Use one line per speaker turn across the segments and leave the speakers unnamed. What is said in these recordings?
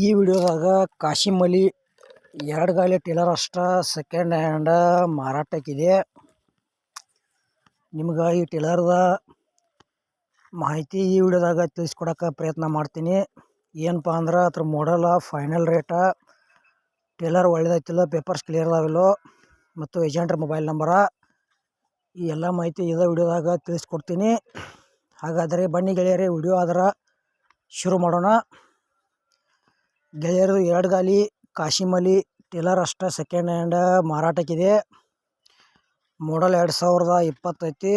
ಈ ವಿಡಿಯೋದಾಗ ಕಾಶಿಮಲಿ ಎರಡು ಗಾಲಿ ಟೇಲರ್ ಅಷ್ಟ ಸೆಕೆಂಡ್ ಹ್ಯಾಂಡ ಮಾರಾಟಕ್ಕಿದೆ. ನಿಮ್ಗೆ ಈ ಟೇಲರ್ದ ಮಾಹಿತಿ ಈ ವಿಡಿಯೋದಾಗ ತಿಳಿಸ್ಕೊಡೋಕೆ ಪ್ರಯತ್ನ ಮಾಡ್ತೀನಿ. ಏನಪ್ಪ ಅಂದ್ರೆ ಅದ್ರ ಮಾಡಲ ಫೈನಲ್ ರೇಟ ಟೇಲರ್ ಒಳ್ಳೇದಾಯ್ತಿಲ್ಲ ಪೇಪರ್ಸ್ ಕ್ಲಿಯರ್ ಅದಾವಿಲ್ಲೋ, ಮತ್ತು ಏಜೆಂಟ್ರ ಮೊಬೈಲ್ ನಂಬರ ಈ ಎಲ್ಲ ಮಾಹಿತಿ ಇದೇ ವಿಡಿಯೋದಾಗ ತಿಳಿಸ್ಕೊಡ್ತೀನಿ. ಹಾಗಾದರೆ ಬನ್ನಿ ಗೆಳೆಯರೇ, ವಿಡಿಯೋ ಆದ್ರೆ ಶುರು ಮಾಡೋಣ. ಗೆಳೆಯರು ಎರಡು ಗಾಲಿ ಕಾಶಿಮಲಿ ಟೇಲರ್ ಅಷ್ಟ ಸೆಕೆಂಡ್ ಹ್ಯಾಂಡ್ ಮಾರಾಟಕ್ಕಿದೆ. ಮಾಡಲ್ ಎರಡು ಸಾವಿರದ ಇಪ್ಪತ್ತೈತಿ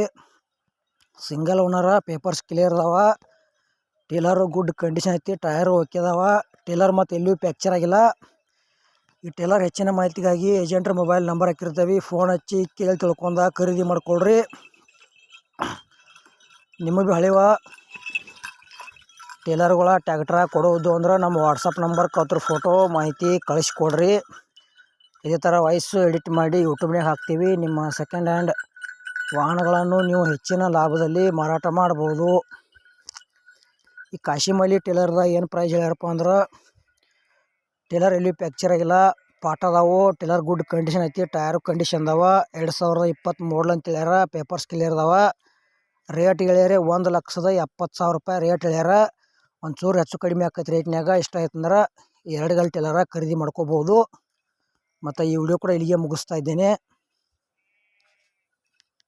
ಸಿಂಗಲ್ ಓನರ ಪೇಪರ್ಸ್ ಕ್ಲಿಯರ್ ಅದಾವ. ಟೇಲರು ಗುಡ್ ಕಂಡೀಷನ್ ಐತಿ ಟಯರು ಓಕೆ ಅದಾವ. ಟೇಲರ್ ಮತ್ತು ಎಲ್ಲೂ ಪ್ಯಾಕ್ಚರ್ ಆಗಿಲ್ಲ. ಈ ಟೇಲರ್ ಹೆಚ್ಚಿನ ಮಾಹಿತಿಗಾಗಿ ಏಜೆಂಟ್ರ ಮೊಬೈಲ್ ನಂಬರ್ ಹಾಕಿರ್ತೀವಿ. ಫೋನ್ ಹಚ್ಚಿ ಕೇಳಿ ತಿಳ್ಕೊಂಡ ಖರೀದಿ ಮಾಡ್ಕೊಳ್ರಿ. ನಿಮಗೆ ಹಳೆವ. ಟೇಲರ್ಗಳ ಟ್ಯಾಕ್ಟ್ರ ಕೊಡೋದು ಅಂದ್ರೆ ನಮ್ಮ ವಾಟ್ಸಪ್ ನಂಬರ್ಗೆ ಅದ್ರ ಫೋಟೋ ಮಾಹಿತಿ ಕಳಿಸ್ಕೊಡ್ರಿ. ಇದೇ ಥರ ವಾಯ್ಸು ಎಡಿಟ್ ಮಾಡಿ ಯೂಟ್ಯೂಬ್ನಾಗ ಹಾಕ್ತೀವಿ. ನಿಮ್ಮ ಸೆಕೆಂಡ್ ಹ್ಯಾಂಡ್ ವಾಹನಗಳನ್ನು ನೀವು ಹೆಚ್ಚಿನ ಲಾಭದಲ್ಲಿ ಮಾರಾಟ ಮಾಡ್ಬೋದು. ಈ ಕಾಶಿಮಲಿ ಟೇಲರ್ದಾಗ ಏನು ಪ್ರೈಸ್ ಹೇಳ್ಯಾರಪ್ಪ ಅಂದ್ರೆ ಟೇಲರ್ ಎಲ್ಲಿ ಪ್ಯಾಕ್ಚರ್ ಆಗಿಲ್ಲ. ಪಾಠ ಅದಾವು. ಟೇಲರ್ ಗುಡ್ ಕಂಡೀಷನ್ ಐತಿ. ಟೈರ್ ಕಂಡೀಷನ್ ಅದಾವ. ಎರಡು ಸಾವಿರದ ಇಪ್ಪತ್ತು ಮಾಡಲ್ ಅಂತ ಹೇಳ್ಯಾರ. ಪೇಪರ್ಸ್ ಕ್ಲಿಯರ್ ಅದಾವ. ರೇಟ್ ಹೇಳ್ಯಾರ ಒಂದು ಲಕ್ಷದ ಎಪ್ಪತ್ತು ಸಾವಿರ ರೂಪಾಯಿ ರೇಟ್ ಹೇಳ್ಯಾರ. ಒಂಚೂರು ಹೆಚ್ಚು ಕಡಿಮೆ ಆಕೈತೆ ರೇಟ್ನಾಗ ಇಷ್ಟ ಆಯ್ತು ಅಂದ್ರೆ ಎರಡು ಗಂಟೆ ಖರೀದಿ ಮಾಡ್ಕೋಬೋದು. ಮತ್ತು ಈ ವಿಡಿಯೋ ಕೂಡ ಇಲ್ಲಿಗೆ ಮುಗಿಸ್ತಾ ಇದ್ದೇನೆ.